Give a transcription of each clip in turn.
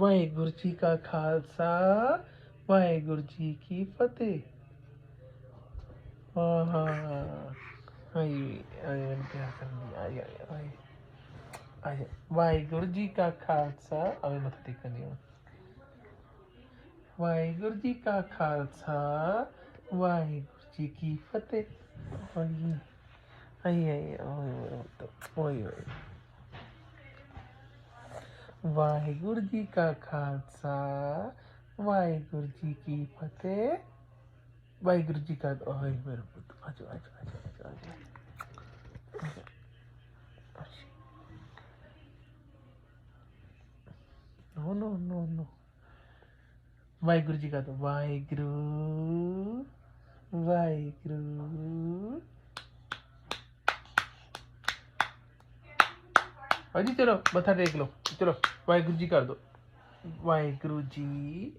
वाहेगुरु जी का खालसा वाहेगुरु जी की फतेह वाहेगुरु जी का खालसा अभी मत देखने वाहेगुरु जी का खालसा वाहेगुरु जी की फतेह आई आई आई वाहगुरु जी का खालसा, वाहेगुरु जी की फतेह। वाहेगुरु जी का ओए, मेरे पुत तो आ जाओ आ जाओ आ जाओ, आ no no no no. Waheguru ji का तो वाहेगुरु वाहेगुरु। अजी चलो बता देख लो। ਲਓ ਚਲੋ ਵਾਹਿਗੁਰੂ ਜੀ ਕਰ ਦੋ ਵਾਹਿਗੁਰੂ ਜੀ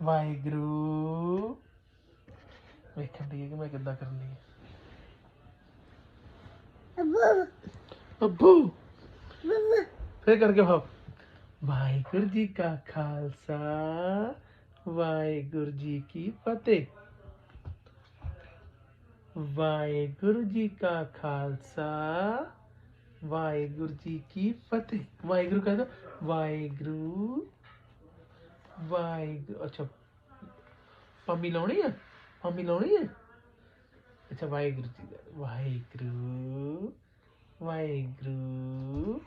ਵਾਹਿਗੁਰੂ ਵੇਖਣ ਦੀ ਕਿ ਮੈਂ ਕਿੱਦਾਂ ਕਰਨੀ ਹੈ ਅੱਬੂ ਫੇਰ ਕਰਕੇ ਭਾਵ ਵਾਹਿਗੁਰੂ ਜੀ ਕਾ ਖਾਲਸਾ ਵਾਹਿਗੁਰੂ ਜੀ ਕੀ ਫਤਿਹ वाहेगुरु जी का खालसा, वाहेगुरु जी की फतेह। वाहेगुरु का वाहेगुरु वाहेगुरु। अच्छा पम्मी लानी है? पम्मी लानी है? अच्छा वाहेगुरु जी का, वाहेगुरु वाहेगुरु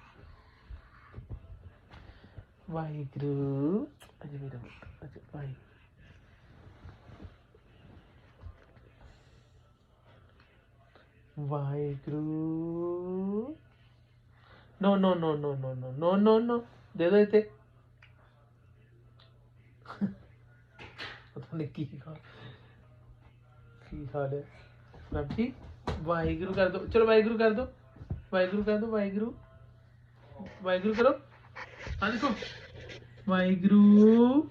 वाहेगुरु। अच्छा मेरा अच्छा वाहेगुरु ਵਾਹਿਗੁਰੂ ਨੋ ਨੋ ਨੋ ਨੋ ਨੋ ਨੋ ਨੋ ਨੋ ਨੋ ਦੇ ਦੋ ਇਤੇ ਪਤਾ ਨਹੀਂ ਕੀ ਖਾ ਕੀ ਖਾ ਲਿਆ ਰੱਬ ਵਾਹਿਗੁਰੂ ਕਰ ਦੋ ਚਲੋ ਵਾਹਿਗੁਰੂ ਕਰ ਦੋ ਵਾਹਿਗੁਰੂ ਕਰ ਦੋ ਵਾਹਿਗੁਰੂ ਵਾਹਿਗੁਰੂ ਕਰੋ ਹਾਂ ਦੇਖੋ ਵਾਹਿਗੁਰੂ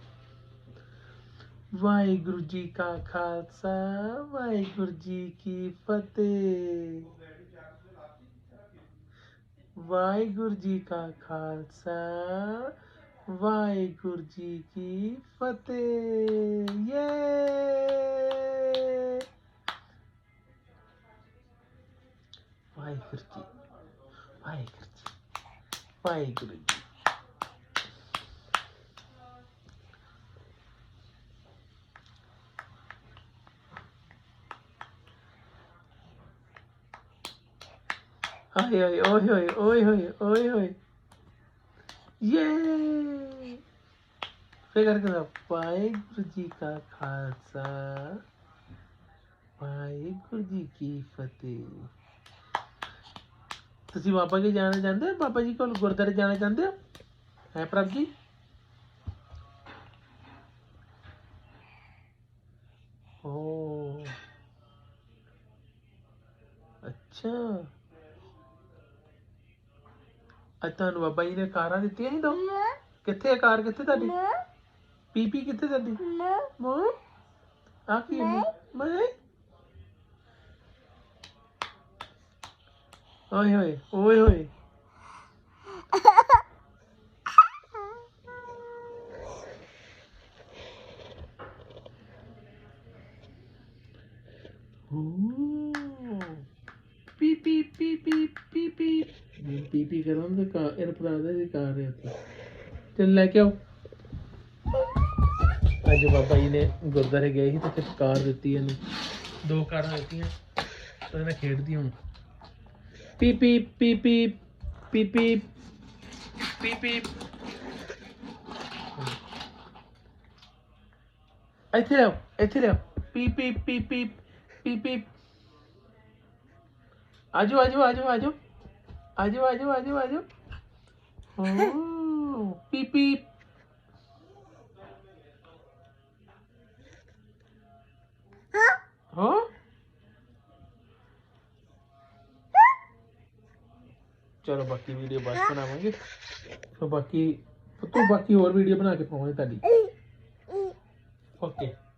ਵਾਹਿਗੁਰੂ ਜੀ ਕਾ ਖਾਲਸਾ ਵਾਹਿਗੁਰੂ ਜੀ ਕੀ ਫਤਿਹ ਵਾਹਿਗੁਰੂ ਜੀ ਕਾ ਖਾਲਸਾ ਵਾਹਿਗੁਰੂ ਜੀ ਕੀ ਫਤਿਹ ਯੇ Waheguru ji Waheguru ji Waheguru ji Ay, ay, oy, oy, oy, oy, oy, oy. ये फिर करके ना वाहिगुरु जी का खालसा ਵਾਹਿਗੁਰੂ ਜੀ ਕੀ ਫਤਿਹ ਤੁਸੀਂ ਬਾਬਾ ਜੀ ਜਾਣਾ ਚਾਹੁੰਦੇ ਹੋ ਬਾਬਾ ਜੀ ਕੋਲ ਗੁਰਦਾਰੇ ਜਾਣਾ ਚਾਹੁੰਦੇ ਹੋ ਹੈ ਪ੍ਰਭ ਜੀ ਓ ਅੱਛਾ ਅੱਜ ਤੁਹਾਨੂੰ ਬਾਬਾ ਜੀ ਨੇ ਕਾਰਾਂ ਦਿੱਤੀਆਂ ਨਹੀਂ ਦੋ ਕਿੱਥੇ ਹੈ ਕਾਰ ਕਿੱਥੇ ਤੁਹਾਡੀ ਪੀਪੀ ਕਿੱਥੇ ਤੁਹਾਡੀ ਮਾਂ ਆ ਕੀ ਹੈ ਮੈਂ ਓਏ ਹੋਏ ਓਏ ਹੋਏ ਓ ਪੀ ਪੀ ਕਰਾਂ ਤਾਂ ਕਾ ਇਹ ਪਤਾ ਨਹੀਂ ਕਾਰ ਰਿਹਾ ਉੱਥੇ ਚੱਲ ਲੈ ਕੇ ਆਓ ਅੱਜ ਬਾਬਾ ਜੀ ਨੇ ਗੁਰਦਾਰੇ ਗਏ ਸੀ ਤੇ ਫਿਰ ਕਾਰ ਦਿੱਤੀ ਇਹਨੂੰ ਦੋ ਕਾਰਾਂ ਦਿੱਤੀਆਂ ਤੇ ਮੈਂ ਖੇਡਦੀ ਹੁਣ ਪੀ ਪੀ ਪੀ ਪੀ ਪੀ ਪੀ ਪੀ ਪੀ ਇੱਥੇ ਲਿਆਓ ਇੱਥੇ ਲਿਆਓ ਪੀ ਪੀ ਪੀ ਪੀ ਪੀ ਪੀ ਆਜੋ ਆਜੋ ਆਜੋ ਆਜੋ Maju, maju, maju, maju. Oh, pip, pip. Huh? चलो बाकी वीडियो बाद बनावाएंगे तो बाकी तो बाकी और वीडियो बना के पाऊंगे ओके okay.